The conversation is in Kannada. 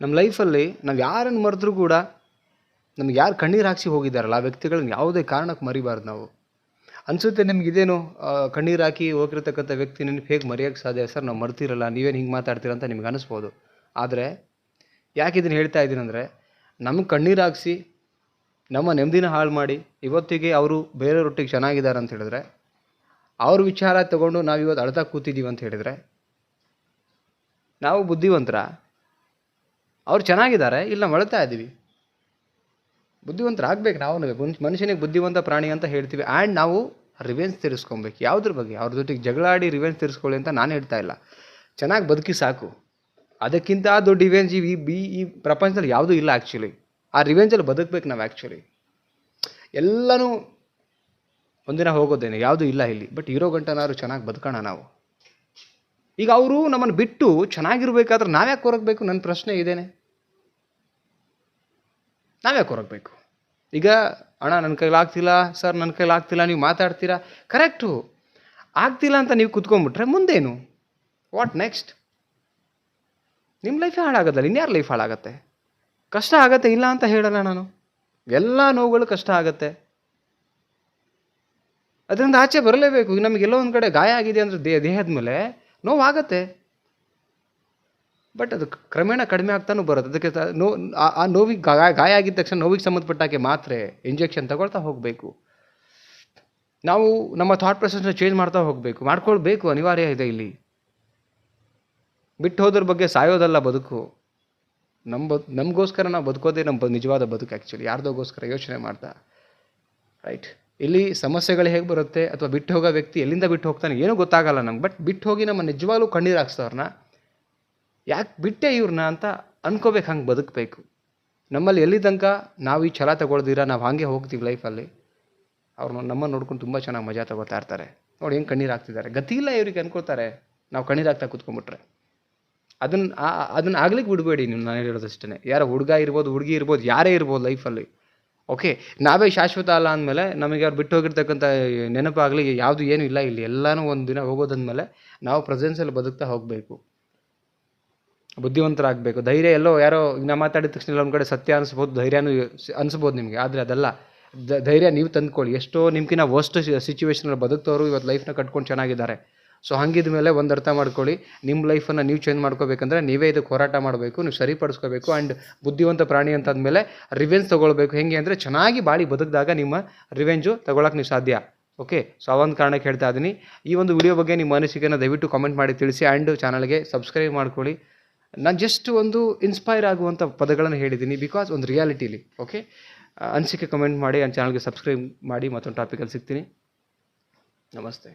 ನಮ್ಮ ಲೈಫಲ್ಲಿ ನಾವು ಯಾರನ್ನು ಮರೆದ್ರೂ ಕೂಡ ನಮ್ಗೆ ಯಾರು ಕಣ್ಣೀರು ಹಾಕ್ಸಿ ಹೋಗಿದ್ದಾರಲ್ಲ ಆ ವ್ಯಕ್ತಿಗಳನ್ನ ಯಾವುದೇ ಕಾರಣಕ್ಕೆ ಮರಿಬಾರ್ದು ನಾವು. ಅನಿಸುತ್ತೆ ನಿಮ್ಗೆ ಇದೇನು ಆ, ಕಣ್ಣೀರು ಹಾಕಿ ಹೋಗಿರ್ತಕ್ಕಂಥ ವ್ಯಕ್ತಿ ನೆನಪು ಹೇಗೆ ಮರೆಯೋಕ್ಕೆ ಸಾಧ್ಯ? ಸರ್ ನಾವು ಮರ್ತಿರಲ್ಲ ನೀವೇನು ಹಿಂಗೆ ಮಾತಾಡ್ತೀರ ಅಂತ ನಿಮ್ಗೆ ಅನಿಸ್ಬೋದು. ಆದರೆ ಯಾಕೆ ಇದನ್ನು ಹೇಳ್ತಾ ಇದ್ದೀನಿ ಅಂದರೆ ನಮಗೆ ಕಣ್ಣೀರು ಹಾಕ್ಸಿ ನಮ್ಮ ನೆಮ್ಮದಿನ ಹಾಳು ಮಾಡಿ ಇವತ್ತಿಗೆ ಅವರು ಬೇರೆಯವ್ರೊಟ್ಟಿಗೆ ಚೆನ್ನಾಗಿದ್ದಾರೆ ಅಂತ ಹೇಳಿದ್ರೆ ಅವ್ರ ವಿಚಾರ ತಗೊಂಡು ನಾವು ಇವತ್ತು ಅಳ್ತಾ ಕೂತಿದ್ದೀವಿ ಅಂತ ಹೇಳಿದರೆ ನಾವು ಬುದ್ಧಿವಂತರ? ಅವ್ರು ಚೆನ್ನಾಗಿದ್ದಾರೆ, ಇಲ್ಲ ನಾವು ಇದ್ದೀವಿ ಬುದ್ಧಿವಂತರ ಆಗ್ಬೇಕು ನಾವು ಮನುಷ್ಯನಿಗೆ ಬುದ್ಧಿವಂತ ಪ್ರಾಣಿ ಅಂತ ಹೇಳ್ತೀವಿ. ಆ್ಯಂಡ್ ನಾವು ರಿವೆನ್ಸ್ ತೀರಿಸ್ಕೊಬೇಕು. ಯಾವುದ್ರ ಬಗ್ಗೆ? ಅವ್ರ ಜೊತೆಗೆ ಜಗಳಾಡಿ ರಿವೆನ್ಸ್ ತೀರಿಸ್ಕೊಳ್ಳಿ ಅಂತ ನಾನು ಹೇಳ್ತಾ ಇಲ್ಲ. ಚೆನ್ನಾಗಿ ಬದುಕಿ ಸಾಕು. ಅದಕ್ಕಿಂತ ದೊಡ್ಡ ರಿವೆಂಜ್ ಈ ಬಿ ಈ ಪ್ರಪಂಚದಲ್ಲಿ ಯಾವುದೂ ಇಲ್ಲ ಆ್ಯಕ್ಚುಲಿ ಆ ರಿವೆಂಜಲ್ಲಿ ಬದುಕಬೇಕು ನಾವು ಆ್ಯಕ್ಚುಲಿ ಎಲ್ಲನೂ ಒಂದಿನ ಹೋಗೋದೇನೆ, ಯಾವುದೂ ಇಲ್ಲ ಇಲ್ಲಿ. ಬಟ್ ಇರೋ ಗಂಟನಾದ್ರು ಚೆನ್ನಾಗಿ ಬದುಕೋಣ ನಾವು. ಈಗ ಅವರು ನಮ್ಮನ್ನು ಬಿಟ್ಟು ಚೆನ್ನಾಗಿರ್ಬೇಕಾದ್ರೆ ನಾವ್ಯಾಕೆ ಹೊರಗಬೇಕು ನನ್ನ ಪ್ರಶ್ನೆ ಇದೇನೆ. ನಾವ್ಯಾಕೆ ಹೊರಗಬೇಕು ಈಗ, ಅಣ್ಣ, ನನ್ನ ಕೈಲಿ ಆಗ್ತಿಲ್ಲ. ಸರ್, ನನ್ನ ಕೈಲಿ ಆಗ್ತಿಲ್ಲ. ನೀವು ಮಾತಾಡ್ತೀರಾ? ಕರೆಕ್ಟು ಆಗ್ತಿಲ್ಲ ಅಂತ ನೀವು ಕುತ್ಕೊಂಡ್ಬಿಟ್ರೆ ಮುಂದೇನು? ವಾಟ್ ನೆಕ್ಸ್ಟ್ ನಿಮ್ಮ ಲೈಫೇ ಹಾಳಾಗೋದಲ್ಲ ಇನ್ಯಾರ ಲೈಫ್ ಹಾಳಾಗತ್ತೆ? ಕಷ್ಟ ಆಗತ್ತೆ, ಇಲ್ಲ ಅಂತ ಹೇಳಲ್ಲ ನಾನು. ಎಲ್ಲ ನೋವುಗಳು ಕಷ್ಟ ಆಗತ್ತೆ. ಅದರಿಂದ ಆಚೆ ಬರಲೇಬೇಕು. ನಮಗೆಲ್ಲೋ ಒಂದು ಕಡೆ ಗಾಯ ಆಗಿದೆ ಅಂದರೆ ದೇಹ ದೇಹದ ಮೇಲೆ ನೋವಾಗತ್ತೆ. ಬಟ್ ಅದು ಕ್ರಮೇಣ ಕಡಿಮೆ ಆಗ್ತಾನೂ ಬರುತ್ತೆ. ಅದಕ್ಕೆ ನೋ ಆ- ನೋವಿಗೆ ಗಾಯ ಗಾಯ ಆಗಿದ ತಕ್ಷಣ ನೋವಿಗೆ ಸಂಬಂಧಪಟ್ಟಾಗೆ ಮಾತ್ರೆ ಇಂಜೆಕ್ಷನ್ ತಗೊಳ್ತಾ ಹೋಗಬೇಕು. ನಾವು ನಮ್ಮ ಥಾಟ್ ಪ್ರೊಸೆಸ್ನ ಚೇಂಜ್ ಮಾಡ್ತಾ ಹೋಗಬೇಕು. ಮಾಡ್ಕೊಳ್ಬೇಕು, ಅನಿವಾರ್ಯ ಇದೆ ಇಲ್ಲಿ. ಬಿಟ್ಟು ಹೋದ್ರ ಬಗ್ಗೆ ಸಾಯೋದಲ್ಲ ಬದುಕು. ನಮ್ಮ ಬದು ನಮಗೋಸ್ಕರ ನಾವು ಬದುಕೋದೇ ನಮ್ಮ ನಿಜವಾದ ಬದುಕು ಆ್ಯಕ್ಚುಲಿ ಯಾರ್ದೋಗೋಸ್ಕರ ಯೋಚನೆ ಮಾಡ್ತಾ. ರೈಟ್ ಇಲ್ಲಿ ಸಮಸ್ಯೆಗಳು ಹೇಗೆ ಬರುತ್ತೆ ಅಥವಾ ಬಿಟ್ಟು ಹೋಗೋ ವ್ಯಕ್ತಿ ಎಲ್ಲಿಂದ ಬಿಟ್ಟು ಹೋಗ್ತಾನೆ ಏನೂ ಗೊತ್ತಾಗಲ್ಲ ನಂಗೆ ಬಟ್ ಬಿಟ್ಟು ಹೋಗಿ ನಮ್ಮ ನಿಜವಾಗ್ಲೂ ಕಣ್ಣೀರು ಹಾಕ್ಸ್ತವ್ರನ್ನ ಯಾಕೆ ಬಿಟ್ಟೆ ಇವ್ರನ್ನ ಅಂತ ಅನ್ಕೋಬೇಕು, ಹಂಗೆ ಬದುಕಬೇಕು. ನಮ್ಮಲ್ಲಿ ಎಲ್ಲಿ ತನಕ ನಾವು ಈ ಛಲ ತಗೊಳ್ದಿರ, ನಾವು ಹಾಗೆ ಹೋಗ್ತೀವಿ ಲೈಫಲ್ಲಿ ಅವ್ರು ನಮ್ಮನ್ನು ನೋಡ್ಕೊಂಡು ತುಂಬ ಚೆನ್ನಾಗಿ ಮಜಾ ತಗೋತಾ ಇರ್ತಾರೆ. ನೋಡಿ ಹೆಂಗೆ ಕಣ್ಣೀರು ಹಾಕ್ತಿದ್ದಾರೆ. ಗತಿ ಇಲ್ಲ ಇವ್ರಿಗೆ ಅನ್ಕೋತಾರೆ ನಾವು ಕಣ್ಣೀರು ಹಾಕ್ತಾ ಕೂತ್ಕೊಂಡ್ಬಿಟ್ರೆ. ಅದನ್ನು ಅದನ್ನ ಆಗ್ಲಿಕ್ಕೆ ಬಿಡಬೇಡಿ ನೀವು ನಾನು ಹೇಳೋದಷ್ಟೇ ಯಾರೋ ಹುಡುಗ ಇರ್ಬೋದು, ಹುಡುಗಿ ಇರ್ಬೋದು, ಯಾರೇ ಇರ್ಬೋದು ಲೈಫಲ್ಲಿ. ಓಕೆ ನಾವೇ ಶಾಶ್ವತ ಅಲ್ಲ ಅಂದಮೇಲೆ ನಮಗೆ ಅವ್ರು ಬಿಟ್ಟು ಹೋಗಿರ್ತಕ್ಕಂಥ ನೆನಪಾಗಲಿ, ಯಾವುದು ಏನೂ ಇಲ್ಲ ಇಲ್ಲಿ. ಎಲ್ಲನೂ ಒಂದು ದಿನ ಹೋಗೋದಂದಮೇಲೆ ನಾವು ಪ್ರೆಸೆನ್ಸಲ್ಲಿ ಬದುಕ್ತಾ ಹೋಗಬೇಕು. ಬುದ್ಧಿವಂತರಾಗಬೇಕು. ಧೈರ್ಯ ಎಲ್ಲೋ ಯಾರೋ ನಾ ಮಾತಾಡಿದ ತಕ್ಷಣ ಎಲ್ಲ ಒಂದು ಕಡೆ ಸತ್ಯ ಅನಿಸ್ಬೋದು, ಧೈರ್ಯನೂ ಅನಿಸ್ಬೋದು ನಿಮಗೆ. ಆದರೆ ಅದಲ್ಲ. ಧೈರ್ಯ ನೀವು ತಂದುಕೊಳ್ಳಿ. ಎಷ್ಟೋ ನಿಮ್ಗಿನ್ನ ವರ್ಸ್ಟ್ ಸಿಚುವೇಶನಲ್ಲಿ ಬದುಕ್ತವರು ಇವತ್ತು ಲೈಫ್ನ ಕಟ್ಕೊಂಡು ಚೆನ್ನಾಗಿದ್ದಾರೆ. ಸೊ ಹಂಗಿದ ಮೇಲೆ ಒಂದು ಅರ್ಥ ಮಾಡ್ಕೊಳ್ಳಿ. ನಿಮ್ಮ ಲೈಫನ್ನು ನೀವು ಚೇಂಜ್ ಮಾಡ್ಕೋಬೇಕಂದ್ರೆ ನೀವೇ ಇದಕ್ಕೆ ಹೋರಾಟ ಮಾಡಬೇಕು, ನೀವು ಸರಿಪಡಿಸ್ಕೋಬೇಕು ಆ್ಯಂಡ್ ಬುದ್ಧಿವಂತ ಪ್ರಾಣಿ ಅಂತಂದಮೇಲೆ ರಿವೆಂಜ್ ತೊಗೊಳ್ಬೇಕು. ಹೆಂಗೆ ಅಂದರೆ ಚೆನ್ನಾಗಿ ಬಾಳಿ ಬದುಕಿದಾಗ ನಿಮ್ಮ ರಿವೆಂಜು ತೊಗೊಳಕ್ಕೆ ನೀವು ಸಾಧ್ಯ. ಓಕೆ ಸೊ ಆ ಒಂದು ಕಾರಣಕ್ಕೆ ಹೇಳ್ತಾ ಇದ್ದೀನಿ ಈ ಒಂದು ವಿಡಿಯೋ ಬಗ್ಗೆ ನಿಮ್ಮ ಮನಸ್ಸಿಗೆನ ದಯವಿಟ್ಟು ಕಮೆಂಟ್ ಮಾಡಿ ತಿಳಿಸಿ ಆ್ಯಂಡ್ ಚಾನಲ್ಗೆ ಸಬ್ಸ್ಕ್ರೈಬ್ ಮಾಡ್ಕೊಳ್ಳಿ. ನಾನು ಜಸ್ಟ್ ಒಂದು ಇನ್ಸ್ಪೈರ್ ಆಗುವಂಥ ಪದಗಳನ್ನು ಹೇಳಿದ್ದೀನಿ ಬಿಕಾಸ್ ಒಂದು ರಿಯಾಲಿಟಿಲಿ ಓಕೆ ಅನಿಸಿಕೆ ಕಮೆಂಟ್ ಮಾಡಿ ನನ್ನ ಚಾನಲ್ಗೆ ಸಬ್ಸ್ಕ್ರೈಬ್ ಮಾಡಿ ಮತ್ತೊಂದು ಟಾಪಿಕಲ್ಲಿ ಸಿಗ್ತೀನಿ. ನಮಸ್ತೆ.